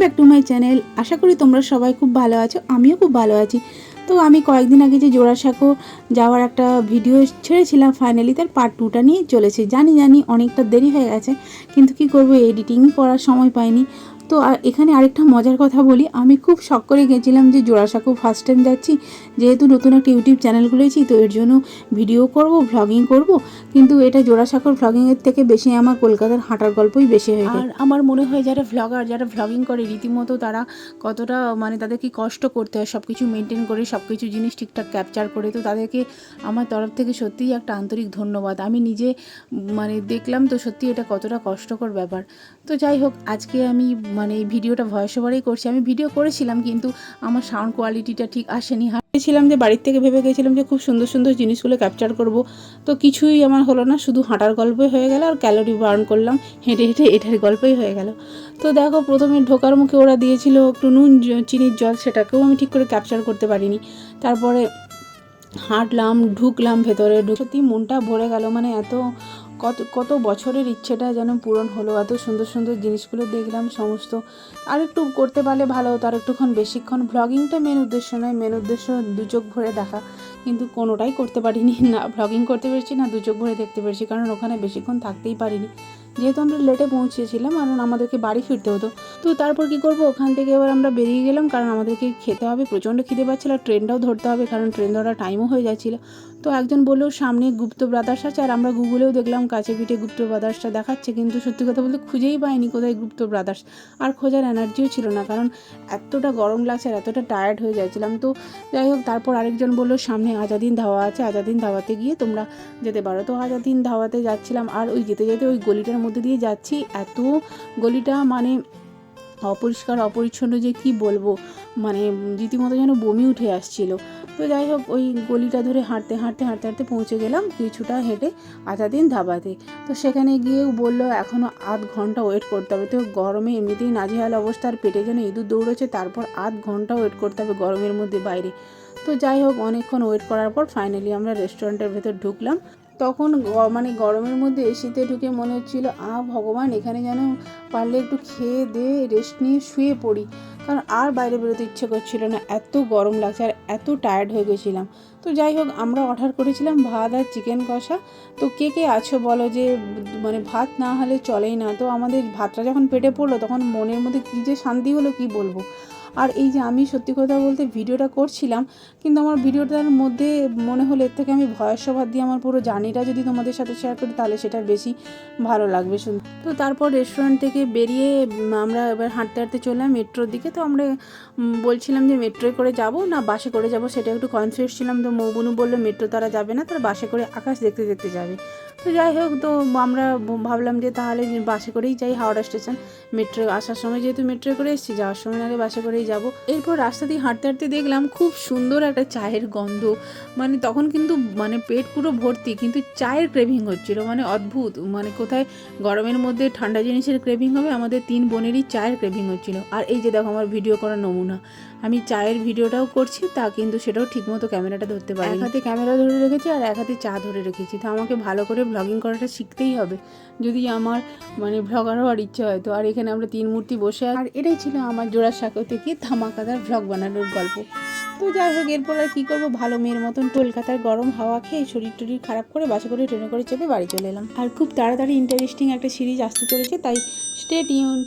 Back to my channel আশা করি তোমরা সবাই খুব ভালো আছো, আমিও খুব ভালো আছি। তো আমি কয়েকদিন আগে যে জোড়াসাঁকো যাওয়ার একটা ভিডিও ছেড়েছিলাম ফাইনালি তার পার্ট টুটা নিয়ে চলেছে। জানি জানি অনেকটা দেরি হয়ে গেছে, কিন্তু কি করব এডিটিং করার সময় পাইনি। তো আর এখানে আরেকটা মজার কথা বলি, আমি খুব শখ করে গেছিলাম যে জোড়াসাঁকো ফার্স্ট টাইম যাচ্ছি। যেহেতু নতুন একটা ইউটিউব চ্যানেল খুলেছি, তো এর জন্য ভিডিও করব ভ্লগিং করব। কিন্তু এটা জোড়াসাঁকোর ভ্লগিংয়ের থেকে বেশি আমার কলকাতার হাঁটার গল্পই বেশি হয়ে আর আমার মনে হয় যারা ভ্লগার যারা ভ্লগিং করে, রীতিমতো তারা কতটা মানে তাদেরকে কষ্ট করতে হয় সব কিছু মেনটেন করে সব কিছু জিনিস ঠিকঠাক ক্যাপচার করে। তো তাদেরকে আমার তরফ থেকে সত্যিই একটা আন্তরিক ধন্যবাদ। আমি নিজে মানে দেখলাম তো সত্যি এটা কতটা কষ্টকর ব্যাপার। তো যাই হোক, আজকে আমি মানে এই ভিডিওটা ভয়েস ওভারেই করছি। আমি ভিডিও করেছিলাম, কিন্তু আমার সাউন্ড কোয়ালিটিটা ঠিক আসেনি। ভেবেছিলাম যে বাড়ির থেকে ভেবে গেছিলাম যে খুব সুন্দর সুন্দর জিনিসগুলো ক্যাপচার করব। তো কিছুই আমার হলো না, শুধু হাঁটার গল্পই হয়ে গেল আর ক্যালোরি বার্ন করলাম। হেঁটে হেঁটে এটার গল্পই হয়ে গেল। তো দেখো, প্রথমে ঢোকার মুখে ওরা দিয়েছিল একটু নুন চিনির জল, সেটাকেও আমি ঠিক করে ক্যাপচার করতে পারিনি। তারপরে হাঁটলাম, ঢুকলাম ভেতরে, ঢুক- সত্যি মনটা ভরে গেল। মানে এত কত কত বছরের ইচ্ছেটা যেন পূরণ হলো, এত সুন্দর সুন্দর জিনিসগুলো দেখলাম, সমস্ত আর একটু করতে পারলে ভালো হতো আর একটুক্ষণ বেশিক্ষণ ভ্লগিংটা মেন উদ্দেশ্য নয় মেন উদ্দেশ্য দু চোখ ভরে দেখা। কিন্তু কোনোটাই করতে পারিনি। না ভ্লগিং করতে পেরেছি, না দু চোখ ভরে দেখতে পেরেছি, কারণ ওখানে বেশিক্ষণ থাকতেই পারিনি। যেহেতু আমরা লেটে পৌঁছেছিলাম কারণ আমাদেরকে বাড়ি ফিরতে হতো। তো তারপর কি করব? ওখান থেকে এবার আমরা বেরিয়ে গেলাম, কারণ আমাদেরকে খেতে হবে, প্রচণ্ড খিদে পাচ্ছিল ট্রেনটাও ধরতে হবে, কারণ ট্রেন ধরার টাইমও হয়ে যাচ্ছিল। তো একজন বলল, সামনে গুপ্ত ব্রাদার্স আছে। আর আমরা গুগলেও দেখলাম, কাছে পিঠে গুপ্ত ব্রাদার্সটা দেখাচ্ছে, কিন্তু সত্যি কথা বলতে খুঁজেই পাইনি কোথায় গুপ্ত ব্রাদার্স আর খোঁজার এনার্জিও ছিল না, কারণ এতটা গরম লাগছে, আর এতটা টায়ার্ড হয়ে যাচ্ছিলাম। তো যাই হোক, তারপর আরেকজন বলল, সামনে আজাদিন ধাওয়া আছে। আজাদিন ধাওয়াতে গিয়ে তোমরা যেতে পারো। তো আজাদিন ধাওয়াতে যাচ্ছিলাম আর ওই যেতে যেতে ওই গলিটার মধ্যে দিয়ে যাচ্ছি। এত গলিটা মানে অপরিষ্কার, অপরিচ্ছন্ন যে কি বলব? মানে রীতিমতো যেন বমি উঠে আসছিল। তো যাই হোক, ওই গলিটা ধরে হাঁটতে হাঁটতে হাঁটতে হাঁটতে পৌঁছে গেলাম কিছুটা হেঁটে আজাদিন ধাবাতে। তো সেখানে গিয়েও বলল এখনও আধ ঘণ্টা ওয়েট করতে হবে। তো গরমে এমনিতেই নাজেহাল অবস্থা, আর পেটে যেন ইঁদুর দৌড়েছে তারপর আধ ঘণ্টা ওয়েট করতে হবে গরমের মধ্যে বাইরে। তো যাই হোক, অনেকক্ষণ ওয়েট করার পর ফাইনালি আমরা রেস্টুরেন্টের ভেতর ঢুকলাম। তখন মানে গরমের মধ্যে এসিতে ঢুকে মনে হচ্ছিল, আ, ভগবান, এখানে যেন পারলে একটু খেয়ে দিয়ে রেস্ট নিয়ে শুয়ে পড়ি। কারণ আর বাইরে বেরোতে ইচ্ছে করছিল না, এত গরম লাগছে আর এত টায়ার্ড হয়ে গেছিলাম। তো যাই হোক, আমরা অর্ডার করেছিলাম ভাত আর চিকেন কষা। তো কে কে আছো বলো যে মানে ভাত না হলে চলেই না। তো আমাদের ভাতটা যখন পেটে পড়ল, তখন মনের মধ্যে কী যে শান্তি হলো কি বলব? আর এই যে আমি সত্যি কথা বলতে ভিডিওটা করছিলাম, কিন্তু আমার ভিডিওটার মধ্যে মনে হলো এর থেকে আমি ভয়েস ওভার দিয়ে আমার পুরো জার্নিটা যদি তোমাদের সাথে শেয়ার করি, তাহলে সেটা বেশি ভালো লাগবে শুনতে তো তারপর রেস্টুরেন্ট থেকে বেরিয়ে আমরা এবার হাঁটতে হাঁটতে চললাম মেট্রোর দিকে। তো আমরা বলছিলাম যে মেট্রোয় করে যাব, না বাসে করে যাব সেটা একটু কনফিউজ ছিলাম। তো মৌবনু বলল, মেট্রো তারা যাবে না, তারা বাসে করে আকাশ দেখতে দেখতে যাবে। তো যাই হোক, তো আমরা ভাবলাম যে তাহলে বাসে করেই যাই হাওড়া স্টেশন মেট্রো আসার সময় যেহেতু মেট্রো করে এসেছি, যাওয়ার সময় আগে বাসে করেই যাব। এরপর রাস্তা দিয়ে হাঁটতে হাঁটতে দেখলাম খুব সুন্দর একটা চায়ের গন্ধ। মানে তখন কিন্তু মানে পেট পুরো ভর্তি, কিন্তু চায়ের ক্রেভিং হচ্ছিল। মানে অদ্ভুত। মানে কোথায় গরমের মধ্যে ঠান্ডা জিনিসের ক্রেভিং হবে, আমাদের তিন বোনেরই চায়ের ক্রেভিং হচ্ছিল। আর এই যে দেখো আমার ভিডিও করার নমুনা। আমি চায়ের ভিডিওটাও করছি তা কিন্তু সেটাও ঠিকমতো ক্যামেরাটা ধরতে পারি এক হাতে ক্যামেরা ধরে রেখেছি আর এক হাতে চা ধরে রেখেছি তো আমাকে ভালো করে ব্লগিং করাটা শিখতেই হবে। যদি আমার মানে ভ্লগার হওয়ার ইচ্ছে হয় তো আর এখানে আমরা তিন মূর্তি বসে আর এটাই ছিল আমার জোড়া সাঁকো থেকে ধামাকাদার ভ্লগ বানানোর গল্প। তো যাই হোক এরপর আর কী করব? ভালো মেয়ের মতন কলকাতার গরম হাওয়া খেয়ে শরীর টরীর খারাপ করে বাসে করে ট্রেনে করে চেপে বাড়ি চলে এলাম। আর খুব তাড়াতাড়ি ইন্টারেস্টিং একটা সিরিজ আসতে চলেছে তাই স্টে টিউন্ড